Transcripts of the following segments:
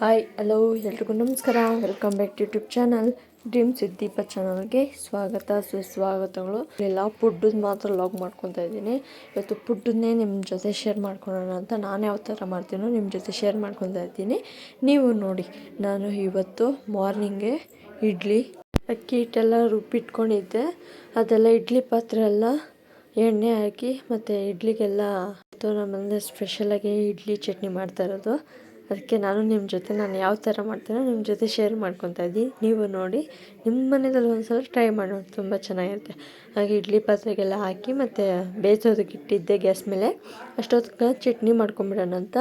Hi, hello, ಎಲ್ರಿಗೂ ನಮಸ್ಕಾರ. Welcome back to YouTube channel dream Sudeepa Deepa ಚಾನಲ್ಗೆ ಸ್ವಾಗತ, ಸುಸ್ವಾಗತಗಳು. ಎಲ್ಲ ಫುಡ್ದು ಮಾತ್ರ ಲಾಗ್ ಮಾಡ್ಕೊತಾ ಇದ್ದೀನಿ. ಇವತ್ತು ಫುಡ್ಡನ್ನೇ ನಿಮ್ಮ ಜೊತೆ ಶೇರ್ ಮಾಡ್ಕೊಳ್ಳೋಣ ಅಂತ ನಾನು ಯಾವ ಥರ ಮಾಡ್ತೀನೋ ನಿಮ್ಮ ಜೊತೆ ಶೇರ್ ಮಾಡ್ಕೊತಾ ಇದ್ದೀನಿ. ನೀವು ನೋಡಿ, ನಾನು ಇವತ್ತು ಮಾರ್ನಿಂಗೆ ಇಡ್ಲಿ, ಅಕ್ಕಿ ಹಿಟ್ಟೆಲ್ಲ ರುಬ್ಬಿಟ್ಕೊಂಡಿದ್ದೆ. ಅದೆಲ್ಲ ಇಡ್ಲಿ ಪಾತ್ರೆ ಎಲ್ಲ ಎಣ್ಣೆ ಹಾಕಿ ಮತ್ತು ಇಡ್ಲಿಗೆಲ್ಲ ನಮ್ಮಲ್ಲಿ ಸ್ಪೆಷಲಾಗಿ ಇಡ್ಲಿ ಚಟ್ನಿ ಮಾಡ್ತಾ ಇರೋದು. ಅದಕ್ಕೆ ನಾನು ನಿಮ್ಮ ಜೊತೆ ನಾನು ಯಾವ ಥರ ಮಾಡ್ತೀನೋ ನಿಮ್ಮ ಜೊತೆ ಶೇರ್ ಮಾಡ್ಕೊತಾ ಇದ್ದೀನಿ. ನೀವು ನೋಡಿ, ನಿಮ್ಮ ಮನೆಯಲ್ಲಿ ಒಂದ್ಸಲ ಟ್ರೈ ಮಾಡಿ ನೋಡಿ ತುಂಬ ಚೆನ್ನಾಗಿರುತ್ತೆ. ಹಾಗೆ ಇಡ್ಲಿ ಪಾತ್ರೆಗೆಲ್ಲ ಹಾಕಿ ಮತ್ತು ಬೇಯಿಸೋದಕ್ಕೆ ಇಟ್ಟಿದ್ದೆ ಗ್ಯಾಸ್ ಮೇಲೆ. ಅಷ್ಟೊತ್ತಿಗೆ ಚಟ್ನಿ ಮಾಡ್ಕೊಂಬಿಡೋಣ ಅಂತ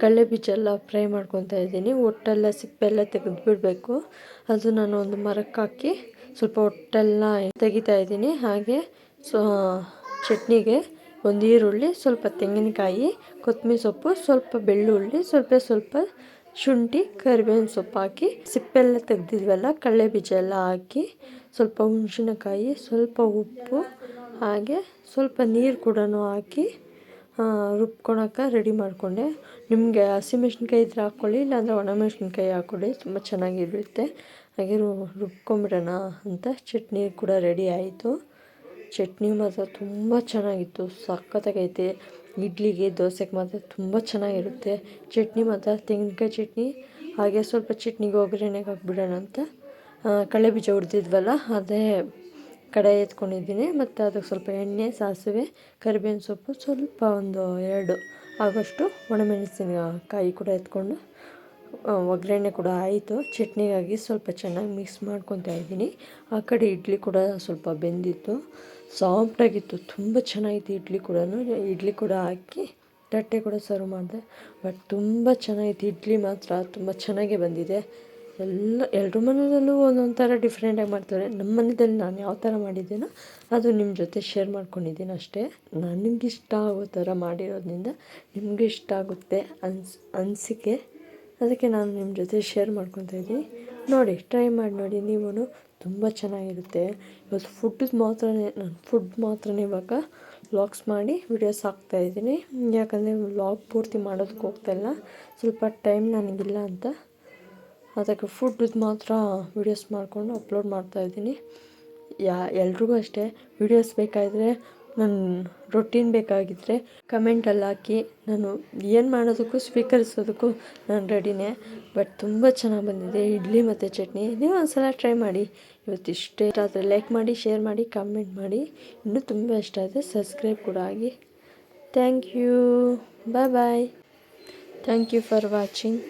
ಕಡಲೆ ಬೀಜ ಎಲ್ಲ ಫ್ರೈ ಮಾಡ್ಕೊತಾ ಇದ್ದೀನಿ. ಒಟ್ಟೆಲ್ಲ ಸಿಪ್ಪೆಲ್ಲ ತೆಗೆದುಬಿಡಬೇಕು. ಅದು ನಾನು ಒಂದು ಮರಕ್ಕೆ ಹಾಕಿ ಸ್ವಲ್ಪ ಒಟ್ಟೆಲ್ಲ ತೆಗಿತಾ ಇದ್ದೀನಿ. ಹಾಗೆ ಸೊ, ಚಟ್ನಿಗೆ ಒಂದು ಈರುಳ್ಳಿ, ಸ್ವಲ್ಪ ತೆಂಗಿನಕಾಯಿ, ಕೊತ್ತಂಬರಿ ಸೊಪ್ಪು, ಸ್ವಲ್ಪ ಬೆಳ್ಳುಳ್ಳಿ, ಸ್ವಲ್ಪ ಸ್ವಲ್ಪ ಶುಂಠಿ, ಕರಿಬೇವಿನ ಸೊಪ್ಪು ಹಾಕಿ ಸಿಪ್ಪೆಲ್ಲ ತೆಗೆದಿದ್ವಲ್ಲ, ಕಡಲೆ ಬೀಜ ಎಲ್ಲ ಹಾಕಿ ಸ್ವಲ್ಪ ಹುಣಸಿನಕಾಯಿ ಸ್ವಲ್ಪ ಉಪ್ಪು, ಹಾಗೆ ಸ್ವಲ್ಪ ನೀರು ಕೂಡ ಹಾಕಿ ರುಬ್ಕೊಳಕ್ಕೆ ರೆಡಿ ಮಾಡಿಕೊಂಡೆ. ನಿಮಗೆ ಹಸಿಮೆಣ್ಸಿನ್ಕಾಯಿ ಇದ್ರೆ ಹಾಕ್ಕೊಳ್ಳಿ, ಇಲ್ಲಾಂದರೆ ಒಣಮೆಣ್ಸಿನ್ಕಾಯಿ ಹಾಕ್ಕೊಳ್ಳಿ, ತುಂಬ ಚೆನ್ನಾಗಿರುತ್ತೆ. ಹಾಗೆ ರುಬ್ಕೊಂಬಿಡೋಣ ಅಂತ, ಚಟ್ನಿ ಕೂಡ ರೆಡಿ ಆಯಿತು. ಚಟ್ನಿ ಮಾತ್ರ ತುಂಬ ಚೆನ್ನಾಗಿತ್ತು, ಸಖತ್ತಾಗೈತೆ. ಇಡ್ಲಿಗೆ ದೋಸೆಗೆ ಮಾತ್ರ ತುಂಬ ಚೆನ್ನಾಗಿರುತ್ತೆ. ಚಟ್ನಿ ಮಾತ್ರ ತೆಂಗಿನಕಾಯಿ ಚಟ್ನಿ, ಹಾಗೆ ಸ್ವಲ್ಪ ಚಟ್ನಿಗೆ ಒಗ್ಗರಣೆಗೆ ಹಾಕ್ಬಿಡೋಣ ಅಂತ. ಕಡಲೆ ಬೀಜ ಹುರಿದಿದ್ವಲ್ಲ, ಅದೇ ಕಡಾಯಿ ಎತ್ಕೊಂಡಿದ್ದೀನಿ. ಮತ್ತು ಅದಕ್ಕೆ ಸ್ವಲ್ಪ ಎಣ್ಣೆ, ಸಾಸಿವೆ, ಕರಿಬೇವಿನ ಸೊಪ್ಪು, ಸ್ವಲ್ಪ ಒಂದು ಎರಡು, ಆಗೋಷ್ಟು ಒಣಮೆಣಸಿನಕಾಯಿ ಕೂಡ ಎತ್ಕೊಂಡು ಒಗ್ಗರಣೆ ಕೂಡ ಆಯಿತು. ಚಟ್ನಿಗಾಗಿ ಸ್ವಲ್ಪ ಚೆನ್ನಾಗಿ ಮಿಕ್ಸ್ ಮಾಡ್ಕೊತಾ ಇದ್ದೀನಿ. ಆ ಕಡೆ ಇಡ್ಲಿ ಕೂಡ ಸ್ವಲ್ಪ ಬೆಂದಿತ್ತು. ಸಾಫ್ಟಾಗಿತ್ತು ತುಂಬ ಚೆನ್ನಾಗಿತ್ತು ಇಡ್ಲಿ ಕೂಡ ಇಡ್ಲಿ ಕೂಡ ಹಾಕಿ ತಟ್ಟೆ ಕೂಡ ಸರ್ವ್ ಮಾಡಿದೆ. ಬಟ್ ತುಂಬ ಚೆನ್ನಾಗಿತ್ತು. ಇಡ್ಲಿ ಮಾತ್ರ ತುಂಬ ಚೆನ್ನಾಗೇ ಬಂದಿದೆ. ಎಲ್ಲ ಎಲ್ಲರ ಮನೆಯಲ್ಲೂ ಒಂದೊಂದು ಥರ ಡಿಫ್ರೆಂಟಾಗಿ ಮಾಡ್ತಾರೆ. ನಮ್ಮ ಮನೆಯಲ್ಲಿ ನಾನು ಯಾವ ಥರ ಮಾಡಿದ್ದೀನೋ ಅದು ನಿಮ್ಮ ಜೊತೆ ಶೇರ್ ಮಾಡ್ಕೊಂಡಿದ್ದೀನಿ ಅಷ್ಟೇ. ನನಗಿಷ್ಟ ಆಗೋ ಥರ ಮಾಡಿರೋದ್ರಿಂದ ನಿಮಗೆ ಇಷ್ಟ ಆಗುತ್ತೆ ಅನ್ಸ್, ಅನಿಸಿಕೆ. ಅದಕ್ಕೆ ನಾನು ನಿಮ್ಮ ಜೊತೆ ಶೇರ್ ಮಾಡ್ಕೊತಾ ಇದ್ದೀನಿ. ನೋಡಿ ಟ್ರೈ ಮಾಡಿ ನೋಡಿ ನೀವು ತುಂಬ ಚೆನ್ನಾಗಿರುತ್ತೆ. ಇವತ್ತು ಫುಡ್ ಮಾತ್ರನೇ, ನಾನು ಫುಡ್ ಮಾತ್ರನೇ ಇವಾಗ ವ್ಲಾಗ್ಸ್ ಮಾಡಿ ವಿಡಿಯೋಸ್ ಹಾಕ್ತಾಯಿದ್ದೀನಿ ಯಾಕಂದರೆ ವ್ಲಾಗ್ ಪೂರ್ತಿ ಮಾಡೋದಕ್ಕೆ ಹೋಗ್ತಾಯಿಲ್ಲ ಸ್ವಲ್ಪ ಟೈಮ್ ನನಗಿಲ್ಲ ಅಂತ. ಅದಕ್ಕೆ ಫುಡ್ದು ಮಾತ್ರ ವೀಡಿಯೋಸ್ ಮಾಡಿಕೊಂಡು ಅಪ್ಲೋಡ್ ಮಾಡ್ತಾಯಿದ್ದೀನಿ ಯಾ, ಎಲ್ರಿಗೂ ಅಷ್ಟೇ ವೀಡಿಯೋಸ್ ಬೇಕಾದರೆ ನನ್ನ ರೊಟೀನ್ ಬೇಕಾಗಿದ್ದರೆ ಕಮೆಂಟಲ್ಲಿ ಹಾಕಿ. ನಾನು ಏನು ಮಾಡೋದಕ್ಕೂ ಸ್ವೀಕರಿಸೋದಕ್ಕೂ ನಾನು ರೆಡಿನೇ ಬಟ್ ತುಂಬ ಚೆನ್ನಾಗಿ ಬಂದಿದೆ. ಇಡ್ಲಿ ಮತ್ತು ಚಟ್ನಿ. ನೀವು ಒಂದು ಸಲ ಟ್ರೈ ಮಾಡಿ. ಇವತ್ತು ಇಷ್ಟೇ ಆದರೆ ಲೈಕ್ ಮಾಡಿ ಶೇರ್ ಮಾಡಿ ಕಮೆಂಟ್ ಮಾಡಿ. ಇನ್ನೂ ತುಂಬ ಇಷ್ಟ ಆದರೆ ಸಬ್ಸ್ಕ್ರೈಬ್ ಕೂಡ ಆಗಿ. Thank you bye bye thank you for watching